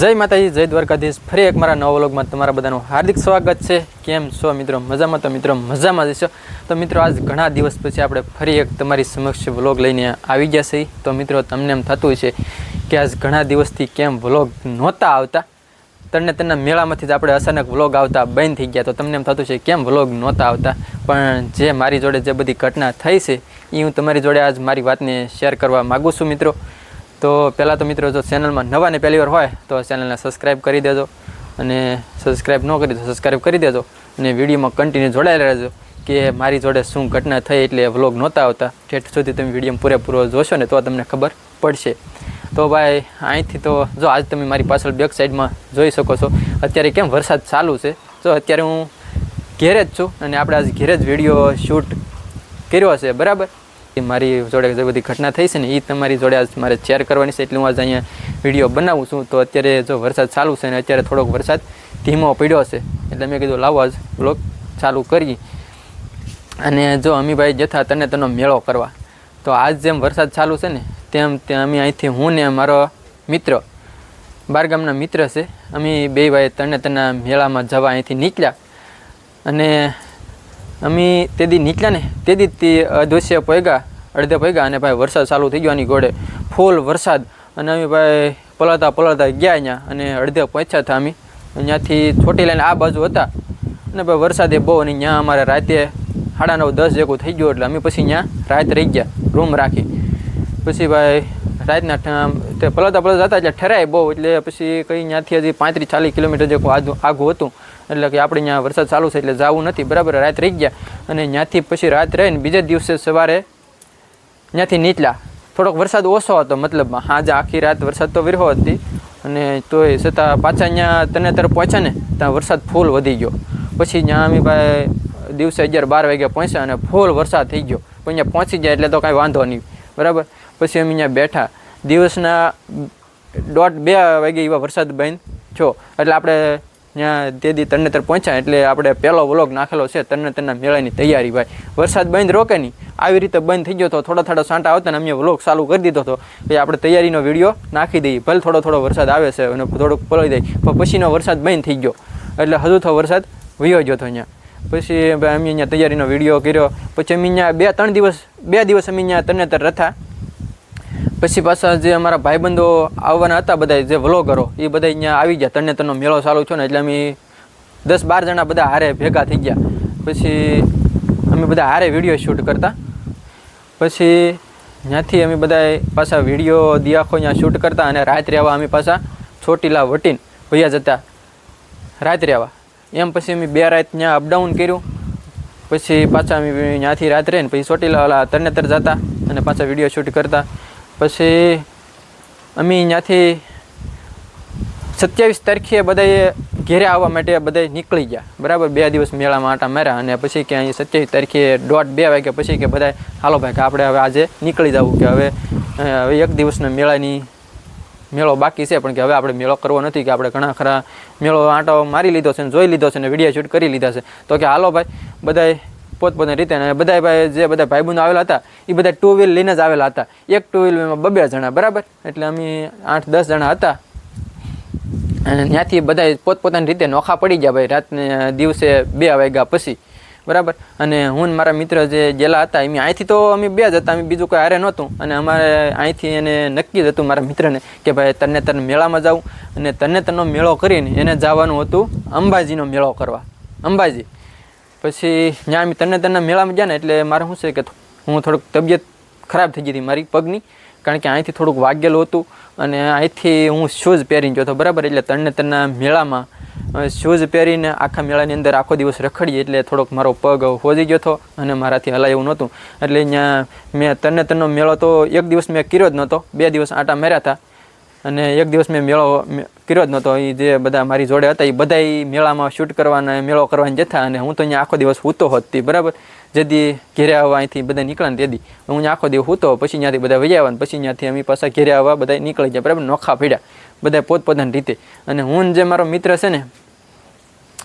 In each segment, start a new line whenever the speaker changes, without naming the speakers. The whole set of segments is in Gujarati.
જય માતાજી, જય દ્વારકાધીશ. ફરી એક મારા નવા વ્લોગમાં તમારા બધાનું હાર્દિક સ્વાગત છે. કેમ છો મિત્રો? મજામાં તો મિત્રો, મજામાં જશો તો મિત્રો, આજ ઘણા દિવસ પછી આપણે ફરી એક તમારી સમક્ષ વ્લોગ લઈને આવી ગયા છીએ. તો મિત્રો, તમને એમ થતું છે કે આજ ઘણા દિવસથી કેમ વ્લોગ નહોતા આવતા? તને તેના મેળામાંથી જ આપણે અચાનક વ્લોગ આવતા બંધ થઈ ગયા. તો તમને એમ થતું છે કેમ વ્લોગ નહોતા આવતા? પણ જે મારી જોડે જે બધી ઘટના થઈ છે એ હું તમારી જોડે આજ મારી વાતને શેર કરવા માગું છું મિત્રો. તો પહેલાં તો મિત્રો જો ચેનલમાં નવા ને પહેલી વાર હોય, તો ચેનલને સબસ્ક્રાઈબ કરી દેજો અને સબસ્ક્રાઈબ ન કરી તો સબસ્ક્રાઈબ કરી દેજો અને વિડીયોમાં કન્ટિન્યુ જોડાયેલા રહેજો કે મારી જોડે શું ઘટના થઈ એટલે વ્લોગ નહોતા આવતા. ઠેઠ સુધી તમે વીડિયો પૂરેપૂરો જોશો ને તો તમને ખબર પડશે. તો ભાઈ, અહીંથી તો જો આજ તમે મારી પાછળ બેક સાઈડમાં જોઈ શકો છો, અત્યારે કેમ વરસાદ ચાલુ છે? જો અત્યારે હું ઘેરે જ છું અને આપણે આજ ઘેરે જ વીડિયો શૂટ કર્યો છે બરાબર? એ મારી જોડે જે બધી ઘટના થઈ છે ને એ તમારી જોડે આજ મારે શેર કરવાની છે એટલે હું આજ અહીંયા વીડિયો બનાવું છું. તો અત્યારે જો વરસાદ ચાલુ છે ને, અત્યારે થોડોક વરસાદ ધીમો પડ્યો છે. એટલે મેં કીધું, લાવો આજ બ્લોગ ચાલુ કરી અને જો અમીભાઈ જથા તને તેનો મેળો કરવા. તો આજ જેમ વરસાદ ચાલુ છે ને, તેમ તે અમે અહીંથી હું ને મારો મિત્ર બારગામના મિત્ર છે, અમે બે ભાઈ તને તેના મેળામાં જવા અહીંથી નીકળ્યા. અને અમે તે દી નીકળ્યા ને, તે દી તે અદૃશ્ય પૈગા અડધે પૈગા અને ભાઈ વરસાદ ચાલુ થઈ ગયો આની ઘોડે ફૂલ વરસાદ. અને અમે ભાઈ પલાતા પલાતા ગયા અહીંયા અને અડધે પહોંચ્યા હતા અમે. ત્યાંથી છોટી લઈને આ બાજુ હતા. અને ભાઈ વરસાદે બહુ અને ત્યાં અમારે રાતે સાડા નવ, દસ જેવું થઈ ગયું એટલે અમે પછી ત્યાં રાત રહી ગયા, રૂમ રાખી. પછી ભાઈ રાતના તે પલતા પલાતા હતા એટલે ઠરાય બહુ એટલે પછી કંઈ ત્યાંથી હજી પાંત્રીસ, ચાલીસ કિલોમીટર આઘું આઘું હતું. એટલે કે આપણે ત્યાં વરસાદ ચાલુ છે એટલે જવું નથી. બરાબર, રાત રહી ગયા. અને ત્યાંથી પછી રાત રહીને બીજા દિવસે સવારે ત્યાંથી નીકળ્યા થોડોક વરસાદ ઓછો હતો મતલબમાં. હાજ આખી રાત વરસાદ તો વિરહો હતી અને તોય છતાં પાછા ત્યાં તને તરફ પહોંચ્યા ને, ત્યાં વરસાદ ફૂલ વધી ગયો. પછી ત્યાં અમે ભાઈ દિવસે અગિયાર બાર વાગ્યા પહોંચ્યા અને ફૂલ વરસાદ થઈ ગયો. પણ અહીંયા પહોંચી જાય એટલે તો કાંઈ વાંધો નહીં. બરાબર? પછી અમે અહીંયા બેઠા. દિવસના દોઢ બે વાગે એવા વરસાદ બંધ છો એટલે આપણે ત્યાં તે દી તરણેતર પહોંચ્યા એટલે આપણે પહેલો વ્લોગ નાખેલો છે તરણેતરના મેળાની તૈયારી ભાઈ. વરસાદ બંધ રોકે નહીં. આવી રીતે બંધ થઈ ગયો હતો થોડા થોડા સાંટા આવતા અમે વ્લોગ ચાલુ કરી દીધો હતો. પછી આપણે તૈયારીનો વીડિયો નાખી દઈએ. ભલે થોડો થોડો વરસાદ આવે છે અને થોડોક પલળી દઈએ પણ પછીનો વરસાદ બંધ થઈ ગયો. એટલે હજુ તો વરસાદ વયો ગયો હતો અહીંયા. પછી અમે અહીંયા તૈયારીનો વીડિયો કર્યો. પછી અમે અહીંયા બે, ત્રણ દિવસ, બે દિવસ અમે અહીંયા તરણેતર હતા પછી પાછા જે અમારા ભાઈબંધો આવવાના હતા બધા જે વ્લોગરો એ બધા અહીંયા આવી ગયા. તરણેતરનો મેળો ચાલુ છે ને એટલે અમે દસ બાર જણા બધા હારે ભેગા થઈ ગયા. પછી અમે બધા હારે વીડિયો શૂટ કરતા. પછી ત્યાંથી અમે બધાએ પાછા વીડિયો દિયાખો ત્યાં શૂટ કરતા અને રાત્રે આવવા અમે પાછા ચોટીલા વટીને ભૈયા જતા. રાત્રે આવવા એમ પછી અમે બે રાત ત્યાં અપડાઉન કર્યું. પછી પાછા અમે ત્યાંથી રાત્રે ને પછી ચોટીલા ઓલા તરણેતર જતા અને પાછા વીડિયો શૂટ કરતા. પછી અમે ત્યાંથી સત્યાવીસ તારીખે બધાએ ઘેરે આવવા માટે બધા નીકળી ગયા. બરાબર? બે દિવસ મેળામાં આટા માર્યા અને પછી કે અહીં સત્યાવીસ તારીખે દોઢ બે વાગ્યા પછી કે બધા હાલો ભાઈ, કે આપણે હવે આજે નીકળી જવું કે હવે હવે એક દિવસના મેળાની મેળો બાકી છે, પણ કે હવે આપણે મેળો કરવો નથી કે આપણે ઘણા ખરા મેળો આંટો મારી લીધો છે ને જોઈ લીધો છે ને વીડિયો શૂટ કરી લીધા છે. તો કે, હાલો ભાઈ. બધાએ પોતપોતાની રીતે અને બધા ભાઈ જે બધા ભાઈબંધો આવેલા હતા એ બધા ટુ વ્હીલ લઈને જ આવેલા હતા. એક ટુ વ્હીલમાં બબે જણા, બરાબર? એટલે અમે આઠ દસ જણા હતા. અને ત્યાંથી બધા પોતપોતાની રીતે નોખા પડી ગયા ભાઈ. રાતને દિવસે બે વાગ્યા પછી. બરાબર? અને હું મારા મિત્ર જે ગયેલા હતા, એમ અહીંથી તો અમે બે જ હતા. અમે બીજું કોઈ હારે નહોતું. અને અમારે અહીંથી એને નક્કી જ હતું મારા મિત્રને કે ભાઈ તને તને મેળામાં જાઉં. અને તને તનો મેળો કરીને એને જવાનું હતું અંબાજીનો મેળો કરવા. અંબાજી. પછી ત્યાં અમે તને તને મેળામાં ગયા ને એટલે મારે શું છે કે હું થોડુંક તબિયત ખરાબ થઈ ગઈ હતી મારી પગની. કારણ કે અહીંથી થોડુંક વાગેલું હતું અને અહીંથી હું શૂઝ પહેરીને ગયો બરાબર? એટલે તરને તરના મેળામાં શૂઝ પહેરીને આખા મેળાની અંદર આખો દિવસ રખડીએ એટલે થોડોક મારો પગ હોજી ગયો હતો અને મારાથી હલાય એવું નહોતું. એટલે અહીંયા મેં તને તરનો મેળો તો એક દિવસ મેં કર્યો જ નહોતો, બે દિવસ આટા માર્યા હતા અને એક દિવસ મેં મેળો કર્યો જ નહોતો. એ જે બધા મારી જોડે હતા એ બધા મેળામાં શૂટ કરવાના, મેળો કરવાની જતા અને હું તો અહીંયા આખો દિવસ સૂતો હોતી બરાબર? જેથી ઘેરે આવવા અહીંથી બધા નીકળે ને તેથી હું આખો આખો દિવસ તો પછી ત્યાંથી બધા વૈયા આવ્યા ને પછી ત્યાંથી અમે પાછા ઘેરે આવવા બધા નીકળી જાય બરાબર? નોખા પડ્યા. બધા પોતપોતાની રીતે. અને હું જે મારો મિત્ર છે ને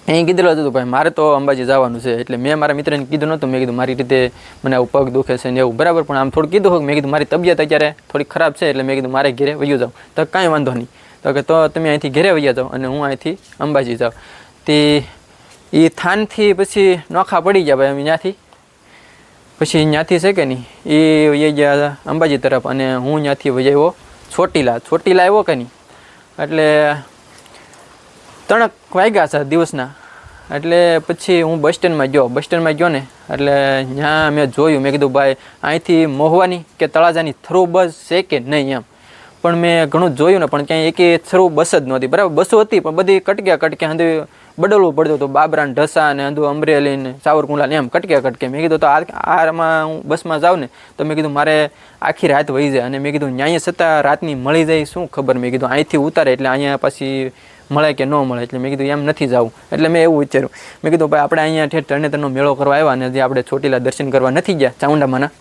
અહીં કીધેલું હતું, ભાઈ, મારે તો અંબાજી જવાનું છે. એટલે મેં મારા મિત્રને કીધું નહોતું, મેં કીધું, મારી રીતે મને આવું પગ દુખે છે ને એવું. બરાબર? પણ આમ થોડું કીધું હોય મેં કીધું, મારી તબિયત અત્યારે થોડી ખરાબ છે. એટલે મેં કીધું, મારે ઘેરે વયું જાઉં. તો કાંઈ વાંધો નહીં. તો કે તો તમે અહીંથી ઘેરે વૈયા જાઓ અને હું અહીંથી અંબાજી જાઉં. તે એ થાનથી પછી નોખા પડી ગયા, ભાઈ, અમે ત્યાંથી પછી ત્યાંથી છે કે નહીં? એ ગયા અંબાજી તરફ અને હું ત્યાંથી વહી આવ્યો ચોટીલા. ચોટીલા આવ્યો કે નહીં? એટલે ત્રણક વાગ્યા છે દિવસના. એટલે પછી હું બસ સ્ટેન્ડમાં ગયો. બસ સ્ટેન્ડમાં ગયો ને, એટલે ત્યાં મેં જોયું, મેં કીધું, ભાઈ, અહીંથી મોહવાની કે તળાજાની થ્રુ બસ છે કે નહીં એમ? પણ મેં ઘણું જોયું ને, પણ ક્યાંય એકે થ્રુ બસ જ નહોતી. બરાબર? બસો હતી, પણ બધી કટક્યા કટક્યા હંધુ બદલવું પડતું હતું. બાબરા ઢસા ને અંધુ અમરેલી ને સાવરકુંડલા ને એમ કટક્યા કટકે. મેં કીધું તો આમાં હું બસમાં જાઉં ને, તો મેં કીધું મારે આખી રાત વહી જાય. અને મેં કીધું ન્યાય છતાં રાતની મળી જાય, શું ખબર? મેં કીધું અહીંથી ઉતારે એટલે અહીંયા પછી મળે કે ન મળે એટલે મેં કીધું એમ નથી જવું એટલે મેં એવું વિચાર્યું. મેં કીધું, ભાઈ, આપણે અહીંયા ઠેઠ તરણેતરનો મેળો કરવા આવ્યા અને જે આપણે ચોટીલા દર્શન કરવા નથી ગયા, ચામુંડામાના.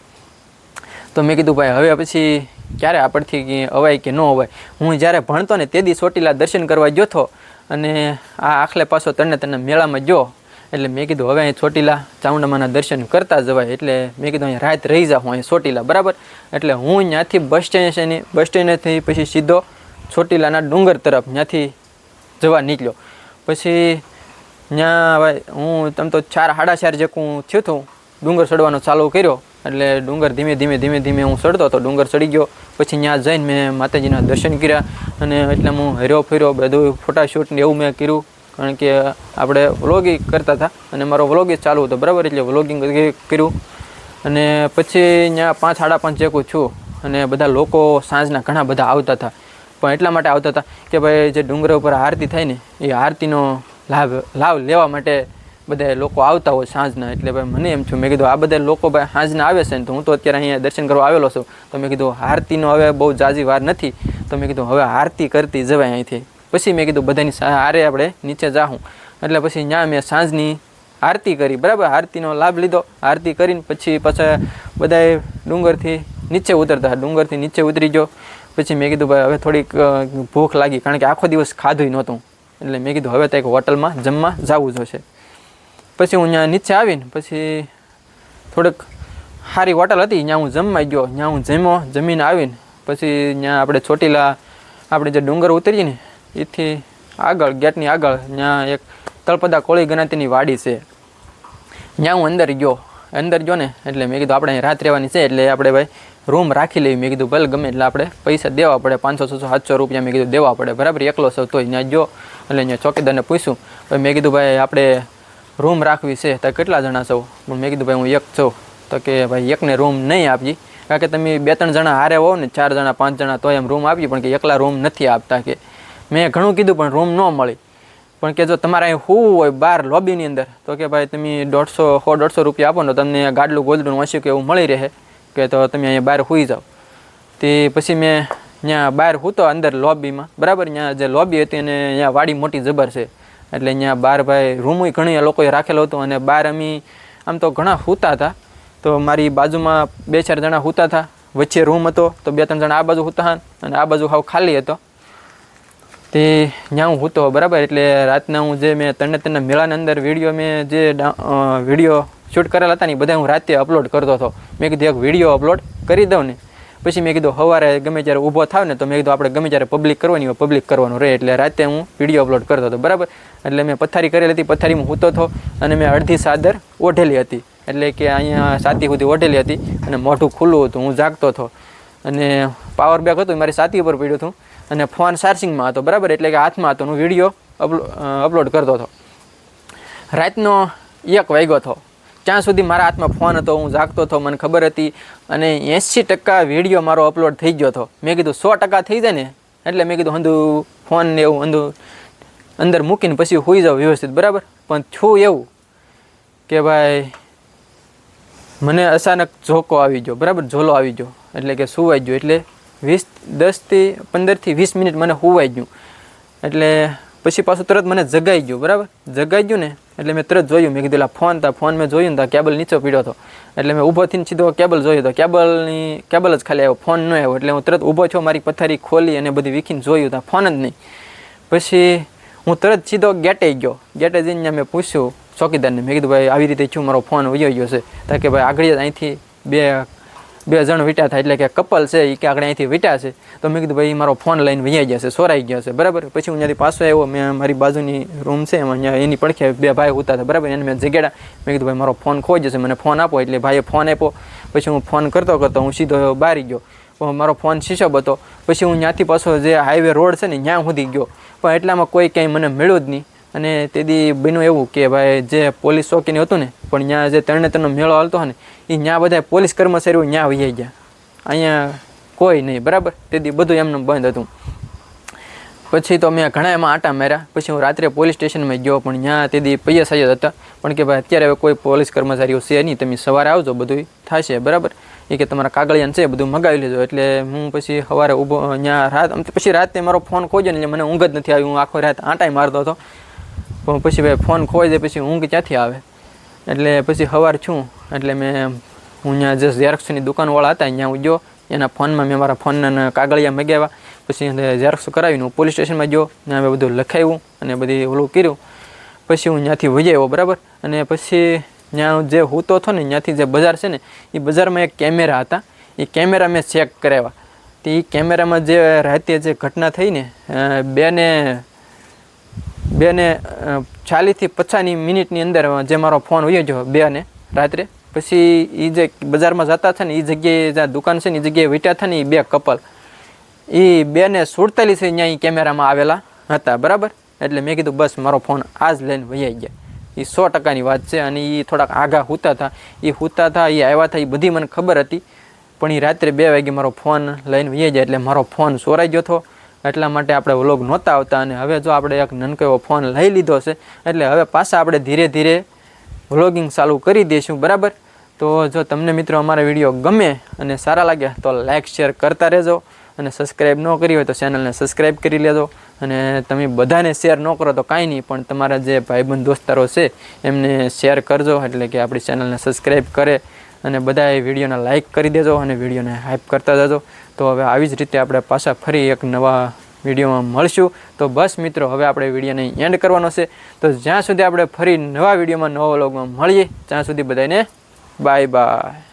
તો મેં કીધું, ભાઈ, હવે પછી ક્યારે આપણથી અવાય કે ન અવાય? હું જ્યારે ભણતો ને, તે દી ચોટીલા દર્શન કરવા ગયો હતો. અને આ આખલે પાછો તને મેળામાં ગયો. એટલે મેં કીધું, હવે અહીં ચોટીલા ચામુંડામાના દર્શન કરતા જવાય. એટલે મેં કીધું અહીંયા રાત રહી જાઉં, અહીં ચોટીલા. બરાબર? એટલે હું ત્યાંથી બસ સ્ટેશનની બસ સ્ટેન્ડથી પછી સીધો ચોટીલાના ડુંગર તરફ ત્યાંથી જવા નીકળ્યો. પછી ત્યાં હવે હું તમ તો ચાર, સાડા ચાર જેકું થયું હતું ડુંગર ચડવાનો ચાલુ કર્યો. એટલે ડુંગર ધીમે ધીમે ધીમે ધીમે હું ચડતો હતો. ડુંગર ચડી ગયો. પછી ત્યાં જઈને મેં માતાજીના દર્શન કર્યા અને એટલે હું હર્યો ફર્યો બધું ફોટાશૂટ ને એવું મેં કર્યું. કારણ કે આપણે વ્લોગિંગ કરતા હતા અને મારો વ્લોગ ચાલુ હતો. બરાબર? એટલે વ્લોગિંગ કર્યું. અને પછી ત્યાં પાંચ સાડા પાંચ જેકું છું. અને બધા લોકો સાંજના ઘણા બધા આવતા હતા. પણ એટલા માટે આવતા હતા કે ભાઈ જે ડુંગર ઉપર આરતી થાય ને, એ આરતીનો લાભ લાભ લેવા માટે બધા લોકો આવતા હોય સાંજના, એટલે ભાઈ મને એમ છું મેં કીધું, આ બધા લોકો ભાઈ સાંજના આવે છે ને, તો હું તો અત્યારે અહીંયા દર્શન કરવા આવેલો છું. તો મેં કીધું, આરતીનો હવે બહુ જાજી વાર નથી. તો મેં કીધું, હવે આરતી કરતી જવાય અહીંથી. પછી મેં કીધું, બધાની હારે આપણે નીચે જાઉં એટલે પછી ત્યાં મેં સાંજની આરતી કરી, બરાબર? આરતીનો લાભ લીધો, આરતી કરીને પછી પાછા બધાએ ડુંગરથી નીચે ઉતરતા, ડુંગરથી નીચે ઉતરી ગયો. પછી મેં કીધું, ભાઈ, હવે થોડીક ભૂખ લાગી, કારણ કે આખો દિવસ ખાધું નહોતું. એટલે મેં કીધું, હવે તો એક હોટલમાં જમવા જવું જોશે પછી હું ત્યાં નીચે આવીને પછી થોડીક સારી હોટલ હતી, ત્યાં હું જમવા ગયો. ત્યાં હું જમ્યો, જમીને આવીને પછી ત્યાં આપણે ચોટીલા, આપણે જે ડુંગર ઉતરીએ ને, એથી આગળ, ગેટની આગળ, ત્યાં એક તળપદા કોળી ગણાતીની વાડી છે. ત્યાં હું અંદર ગયો. અંદર ગયો ને, એટલે મેં કીધું આપણે રાત રહેવાની છે, એટલે આપણે ભાઈ રૂમ રાખી લેવી. મેં કીધું, ભલે ગમે એટલે આપણે પૈસા દેવા પડે, પાંચસો, છસો, સાતસો રૂપિયા મેં કીધું દેવા પડે. બરાબર, એકલો સૌ તોય ત્યાં ગયો. એટલે ત્યાં ચોકીદારને પૂછ્યું. પછી મેં કીધું, ભાઈ, આપણે રૂમ રાખવી છે તો કેટલા જણા છો? પણ મેં કીધું, ભાઈ, હું એક છું. તો કે, ભાઈ, એકને રૂમ નહીં આપજી. કારણ કે તમે બે ત્રણ જણા હારે હોવ ને, ચાર જણા, પાંચ જણા તો એમ રૂમ આપી પણ કે એકલા રૂમ નથી આપતા કે. મેં ઘણું કીધું, પણ રૂમ ન મળી. પણ કે જો તમારે અહીં હોવું હોય બહાર લોબીની અંદર, તો કે, ભાઈ, તમે દોઢસો, સો, દોઢસો રૂપિયા આપો ને તમને ગાડલું, ગોદડું, વાંચ્યું કે એવું મળી રહે, કે તો તમે અહીંયા બહાર હોઈ જાઓ. તે પછી મેં ત્યાં બહાર સૂતો અંદર લોબીમાં. બરાબર, ત્યાં જે લોબી હતી અને અહીંયા વાડી મોટી જબર છે. એટલે અહીંયા બાર ભાઈ રૂમય ઘણી લોકોએ રાખેલો હતો અને બહાર અમે આમ તો ઘણા સૂતા હતા. તો મારી બાજુમાં બે ચાર જણા સૂતા હતા. વચ્ચે રૂમ હતો તો બે ત્રણ જણા આ બાજુ સૂતા હતા અને આ બાજુ હાવ ખાલી હતો. તે ત્યાં હું સૂતો, બરાબર? એટલે રાતના હું જે મેં તને તને મેળાની અંદર વીડિયો મેં જે વીડિયો શૂટ કરેલા હતા ને એ બધા હું રાતે અપલોડ કરતો હતો. મેં કીધું, એક વીડિયો અપલોડ કરી દઉં ને. પછી મેં કીધું સવારે ગમે ત્યારે ઊભો થાવ ને, તો મેં કીધું, આપણે ગમે ત્યારે પબ્લિક કરવાની હોય પબ્લિક કરવાનું રહે. એટલે રાતે હું વીડિયો અપલોડ કરતો હતો, બરાબર? એટલે મેં પથારી કરેલી હતી, પથારીમાં હૂતો હતો અને મેં અડધી સાદર ઓઢેલી હતી. એટલે કે અહીંયા સાતી સુધી ઓઢેલી હતી અને મોઢું ખુલ્લું હતું, હું જાગતો હતો અને પાવર બેગ હતું મારી સાતી ઉપર પડ્યું હતું. અને ફોન ચાર્જિંગમાં હતો, બરાબર? એટલે કે હાથમાં હતો, હું વીડિયો અપલોડ કરતો હતો રાતનો એક વાગ્યો હતો ત્યાં સુધી મારા હાથમાં ફોન હતો, હું જાગતો હતો, મને ખબર હતી અને એંસી ટકા વીડિયો મારો અપલોડ થઈ ગયો હતો. મેં કીધું, સો ટકા થઈ જાય ને? એટલે મેં કીધું અંધું ફોન ને એવું અંધું અંદર મૂકીને પછી હોઈ જાવ વ્યવસ્થિત, બરાબર? પણ છું એવું કે ભાઈ, મને અચાનક ઝોકો આવી ગયો, બરાબર? ઝોલો આવી ગયો, એટલે કે સુવાઈ ગયો, એટલે વીસ, દસથી પંદરથી વીસ મિનિટ મને સુવાઈ ગયું. એટલે પછી પાછું તરત મને જગાઈ ગયું, બરાબર? જગાઈ ગયું ને એટલે મેં તરત જોયું. મેં કીધું ફોન તા, ફોન. મેં જોયું ને કેબલ નીચે પીડ્યો હતો. એટલે મેં ઊભો થઈને સીધો કેબલ જોયો હતો કેબલની, કેબલ જ ખાલી આવ્યો, ફોન ન આવ્યો. એટલે હું તરત ઊભો છો મારી પથારી ખોલી અને બધી વીખીને જોયું તા ફોન જ નહીં. પછી હું તરત સીધો ગેટે ગયો. ગેટે જઈને મેં પૂછ્યું ચોકીદારને. મેં કીધું, ભાઈ, આવી રીતે છું મારો ફોન વયો ગયો છે? તો કે, ભાઈ, આગળ જ અહીંથી બે બે જણ વીટા થાય એટલે કે કપલ છે એ કે આગળ અહીંથી વીટા છે. તો મેં કીધું, ભાઈ મારો ફોન લઈને વૈયા ગયા છે, સોરાઈ ગયા છે. બરાબર? પછી હું ત્યાંથી પાછો આવ્યો, મેં મારી બાજુની રૂમ છે, એમાં અહીંયા એની પડખે બે ભાઈ ઉતા હતા, બરાબર? એને મેં જગેડા મેં કીધું, ભાઈ, મારો ફોન ખોઈ જશે, મને ફોન આપો. એટલે ભાઈએ ફોન આપ્યો. પછી હું ફોન કરતો કરતો હું સીધો બહાર ગયો. મારો ફોન શીશબ હતો પછી હું ત્યાંથી પાછો જે હાઈવે રોડ છે ને, ત્યાં સુધી ગયો. પણ એટલામાં કોઈ ક્યાંય મને મળ્યો જ નહીં. અને તેથી બન્યું એવું કે, ભાઈ, જે પોલીસ ચોકીની હતું ને, પણ ત્યાં જે તરણેતરનો મેળો હાલતો હોય ને એ ત્યાં બધા પોલીસ કર્મચારીઓ ત્યાં વહી ગયા. અહીંયા કોઈ નહીં, બરાબર? તેથી બધું એમનું બંધ હતું. પછી તો મેં ઘણા એમાં આટા માર્યા. પછી હું રાત્રે પોલીસ સ્ટેશનમાં ગયો, પણ ત્યાં તેથી પૈયા સાહેબ હતા. પણ કે ભાઈ, અત્યારે હવે કોઈ પોલીસ કર્મચારીઓ છે નહીં. તમે સવારે આવજો બધું થશે, બરાબર? એ કે તમારા કાગળિયાને છે, બધું મગાવી લેજો. એટલે હું પછી સવારે ઊભો ત્યાં રાત પછી રાતે મારો ફોન ખોજો ને મને ઊંઘ જ નથી આવી. હું આખો રાત આંટાઈ મારતો હતો. પણ પછી ભાઈ ફોન ખોઈ દે પછી ઊંઘ ક્યાંથી આવે? એટલે પછી સવાર છું. એટલે મેં હું ત્યાં જે ઝેરોક્સની દુકાનવાળા હતા ત્યાં હું ગયો. એના ફોનમાં મેં મારા ફોનના કાગળિયા મગાવ્યા. પછી ઝેરોક્સ કરાવીને હું પોલીસ સ્ટેશનમાં ગયો. ત્યાં મેં બધું લખાવ્યું અને બધી ઓલું કર્યું. પછી હું ત્યાંથી આવ્યો બરાબર? અને પછી ત્યાં જે હૂતો હતો ને ત્યાંથી જે બજાર છે ને એ બજારમાં એક કેમેરા હતા. એ કેમેરા મેં ચેક કરાવ્યા. તો એ કેમેરામાં જે રાતે જે ઘટના થઈ ને અ, બેને બેને ચાલીસથી પચાસની મિનિટની અંદર જે મારો ફોન વયો ગયો બેને રાત્રે, પછી એ જે બજારમાં જતા હતા ને એ જગ્યાએ જ્યાં દુકાન છે ને એ જગ્યાએ વેટ્યા હતા ને એ બે કપલ. એ બેને સુડતાલીસ અહીંયા એ કેમેરામાં આવેલા હતા, બરાબર? એટલે મેં કીધું, બસ, મારો ફોન આજ લઈને વૈયા ગયા. એ સો ટકાની વાત છે અને એ થોડાક આઘા હૂતા હતા એ હૂતા હતા એ આવ્યા હતા એ બધી મને ખબર હતી. પણ એ રાત્રે બે વાગે મારો ફોન લઈને વૈયા જાય એટલે મારો ફોન ચોરાઈ ગયો હતો. એટલા માટે આપણે વ્લોગ નહોતા આવતા અને હવે જો આપણે એક નનકો એવો ફોન લઈ લીધો છે, એટલે હવે પાછા આપણે ધીરે ધીરે વ્લોગિંગ ચાલુ કરી દઈશું, બરાબર? તો જો તમને મિત્રો અમારા વીડિયો ગમે અને સારા લાગ્યા તો લાઇક શેર કરતા રહેજો અને સબસ્ક્રાઈબ ન કરી હોય તો ચેનલને સબસ્ક્રાઈબ કરી લેજો અને તમે બધાને શેર ન કરો તો કાંઈ નહીં, પણ તમારા જે ભાઈબંધ દોસ્તારો છે, એમને શેર કરજો એટલે કે આપણી ચેનલને સબસ્ક્રાઈબ કરે અને બધાએ વિડીયોને લાઇક કરી દેજો અને વિડીયોને હાઇપ કરતા જજો. તો હવે આવી જ રીતે આપણે પાછા ફરી એક નવા વિડીયોમાં મળશું. તો બસ મિત્રો, હવે આપણે વિડીયોને એન્ડ કરવાનો છે. તો જ્યાં સુધી આપણે ફરી નવા વિડીયોમાં નવા વ્લોગમાં મળીએ, ત્યાં સુધી બધાને બાય બાય